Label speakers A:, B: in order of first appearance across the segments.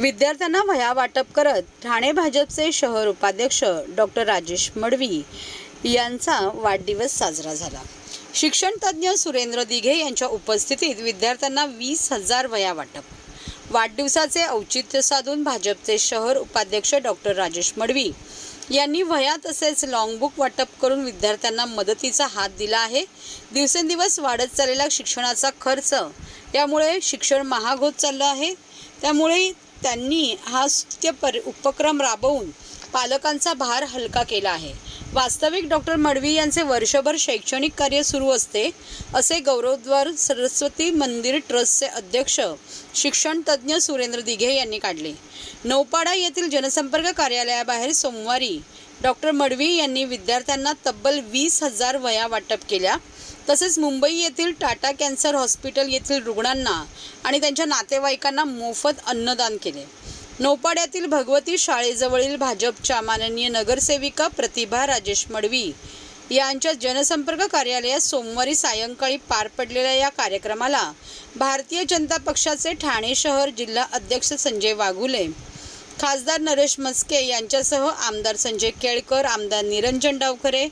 A: विद्यार्थ्यांना वह्या वाटप करत ठाणे भाजपचे शहर उपाध्यक्ष डॉक्टर राजेश मडवी यांचा वाढदिवस साजरा झाला. शिक्षण तज्ज्ञ सुरेंद्र दिघे यांच्या उपस्थितीत विद्यार्थ्यांना वीस हजार वह्या वाटप. वाढदिवसाचे औचित्य साधून भाजपचे शहर उपाध्यक्ष डॉक्टर राजेश मडवी यांनी वह्या तसेच लॉंगबुक वाटप करून विद्यार्थ्यांना मदतीचा हात दिला आहे. दिवसेंदिवस वाढत चाललेला शिक्षणाचा खर्च यामुळे शिक्षण महाग होत चाललं आहे. त्यामुळे त्यांनी हा स्तुत्य पर उपक्रम राबवून पालकांचा भार हलका केला आहे. वास्तविक डॉक्टर मडवी यांचे वर्षभर शैक्षणिक कार्य सुरू असते असे गौरवद्वार सरस्वती मंदिर ट्रस्टचे अध्यक्ष शिक्षणतज्ज्ञ सुरेंद्र दिघे यांनी काढले. नौपाडा येथील जनसंपर्क कार्यालयाबाहेर सोमवारी डॉक्टर मडवी यांनी विद्यार्थ्यांना तब्बल वीस हजार वया वाटप केल्या. तसेच मुंबई येथील टाटा कॅन्सर हॉस्पिटल येथील रुग्णांना आणि त्यांच्या नातेवाईकांना मोफत अन्नदान केले. नौपाड्यातील भगवती शाळेजवळील भाजपच्या माननीय नगरसेविका प्रतिभा राजेश मडवी यांच्या जनसंपर्क कार्यालयात सोमवारी सायंकाळी पार पडलेल्या या कार्यक्रमाला भारतीय जनता पक्षाचे ठाणे शहर जिल्हा अध्यक्ष संजय वाघुले खासदार नरेश मस्के यांच्यासह आमदार संजय केळकर आमदार निरंजन डावखरे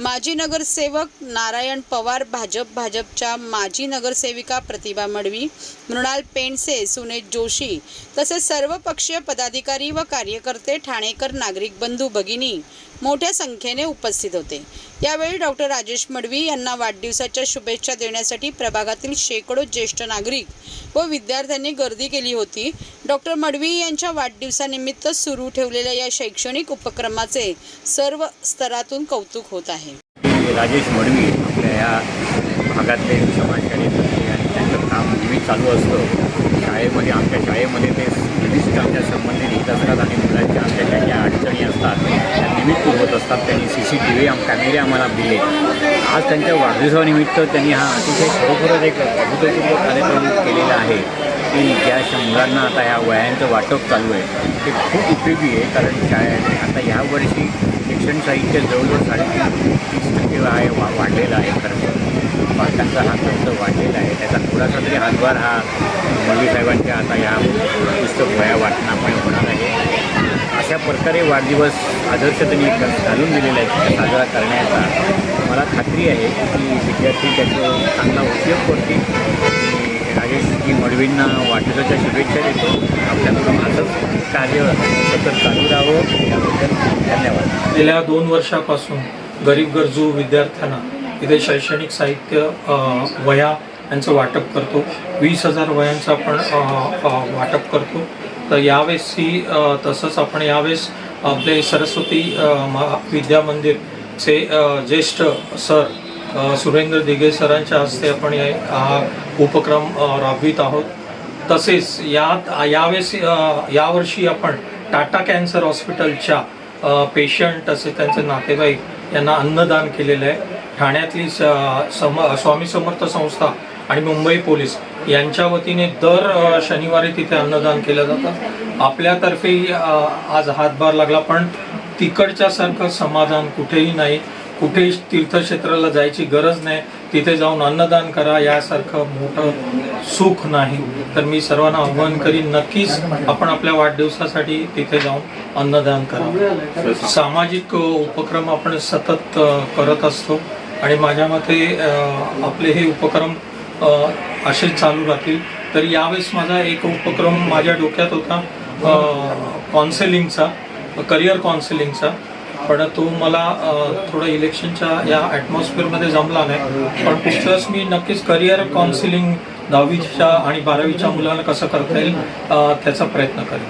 A: माजी नगरसेवक नारायण पवार भाजप भाजपच्या माजी नगरसेविका प्रतिभा मडवी मृणाल पेंडसे सुनेत जोशी तसेच सर्व पक्षीय पदाधिकारी व कार्यकर्ते ठाणेकर नागरिक बंधू भगिनी मोठ्या संख्येने उपस्थित होते. यावेळी डॉक्टर राजेश मडवी यांना वाढदिवसाच्या शुभेच्छा देण्यासाठी प्रभागातील शेकडो ज्येष्ठ नागरिक व विद्यार्थ्यांनी गर्दी केली होती. डॉक्टर मडवी यांच्या वाढदिवसानिमित्त सुरू ठेवलेल्या या शैक्षणिक उपक्रमाचे सर्व स्तरातून कौतुक होत आहे.
B: राजेश मडवी आपल्या या भागातले समाजकार्यकर्ते आणि त्यांचं काम नेहमी चालू असतं. शाळेमध्ये आमच्या शाळेमध्ये ते विविध आमच्या संबंधित येत असतात आणि मुलांच्या आमच्या ज्या ज्या अडचणी असतात त्या निमित्त होत असतात. त्यांनी सी सी टी व्ही आम कॅमेरे आम्हाला दिले. आज त्यांच्या वाढदिवसानिमित्त त्यांनी हा अतिशय खरोखरच एक अभूतपूर्व कार्यक्रम केलेला आहे की ज्या मुलांना आता ह्या वयांचं वाटप चालू आहे. ते खूप उपयोगी आहे कारण शाळे आता ह्या वर्षी शिक्षण साहित्य जवळजवळ साडेतीन तीस टक्के आहे वा वाढलेला आहे खर्च पालकांचा हा खर्च वाढलेला आहे. त्याचा थोडासा तरी हातभार हा मोदी साहेबांच्या आता या पुस्तक वया वाटणामुळे होणार आहे. अशा प्रकारे वाढदिवस आदर्श त्यांनी घालून दिलेला आहे साजरा करण्याचा. मला खात्री आहे की विद्यार्थी त्याचा चांगला उपयोग करतील. आणि राजेशजी मडवींना वाढदिवसाच्या शुभेच्छा देतो. आपल्याकडून असंच कार्य सतत चालू राहावं. याबद्दल धन्यवाद.
C: गेल्या दोन वर्षापासून गरीब गरजू विद्यार्थ्यांना इथे शैक्षणिक साहित्य वया वह्या यांचं वाटप करतो. वीस हजार वयांचं आपण वाटप करतो. तर यावेळेस ही तसंच आपण यावेळेस आपले सरस्वती महा विद्या मंदिरचे ज्येष्ठ सर सुरेंद्र दिघे सरांच्या हस्ते आपण हा उपक्रम राबवित आहोत. तसेच यात यावेळेस यावर्षी आपण टाटा कॅन्सर हॉस्पिटलच्या पेशंट तसेच त्यांचे नातेवाईक यांना अन्नदान केलेलं आहे. ठाण्यातली स- सम स्वामी समर्थ संस्था आणि मुंबई पोलीस यांच्या वतीने दर शनिवारी तिथे अन्नदान केलं जातं. आपल्यातर्फे आज हातभार लागला पण तिकडच्यासारखं समाधान कुठेही नाही. कुठेही तीर्थक्षेत्राला जायची गरज नाही. तिथे जाऊन अन्नदान करा यासारखं मोठं सुख नाही. तर मी सर्वांना आव्हान करीन नक्कीच आपण आपल्या वाढदिवसासाठी तिथे जाऊन अन्नदान करा सामाजिक उपक्रम आपण सतत करत असतो. आणि माझ्या मते आपले हे उपक्रम असे असेच चालू राहतील. तर यावेळेस माझा एक उपक्रम माझ्या डोक्यात होता कॉन्सेलिंगचा करिअर कॉन्सेलिंगचा पण तो मला थोडं इलेक्शनच्या या ॲटमॉस्फिअरमध्ये जमला नाही. पण पुढच्या मी नक्कीच करिअर काउन्सिलिंग दहावीच्या आणि बारावीच्या मुलांना कसं करता येईल त्याचा प्रयत्न करेन.